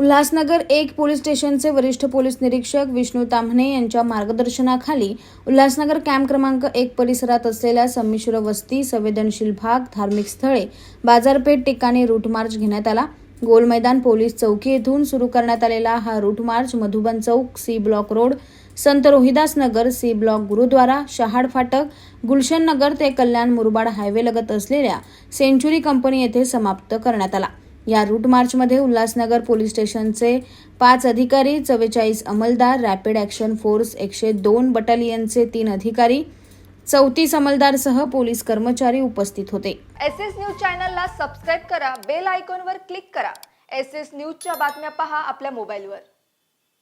उल्हासनगर एक पोलीस स्टेशनचे वरिष्ठ पोलीस निरीक्षक विष्णू ताम्हणे यांच्या मार्गदर्शनाखाली उल्हासनगर कॅम्प क्रमांक एक परिसरात असलेल्या संमिश्र वस्ती संवेदनशील भाग धार्मिक स्थळे बाजारपेठ ठिकाणी रूट मार्च घेण्यात आला. गोल मैदान पोलीस चौकी येथून सुरू करण्यात आलेला हा route March Madhuban Chowk C block road Sant Rohidas Nagar C block gurudwara Shahad Phatak Gulshan Nagar ते कल्याण मुरबाड हायवे लगत असलेल्या सेंच्युरी कंपनी येथे समाप्त करण्यात आला. या रूट मार्चमध्ये उल्हासनगर पोलीस स्टेशनचे पाच अधिकारी चव्वेचाळीस अंमलदार रॅपिड ॲक्शन फोर्स एकशे दोन बटालियनचे तीन अधिकारी चौतीस अंमलदारसह पोलीस कर्मचारी उपस्थित होते. एस एस न्यूज चॅनलला सबस्क्राईब करा बेल आयकॉनवर क्लिक करा. एस एस न्यूजच्या बातम्या पहा आपल्या मोबाईलवर.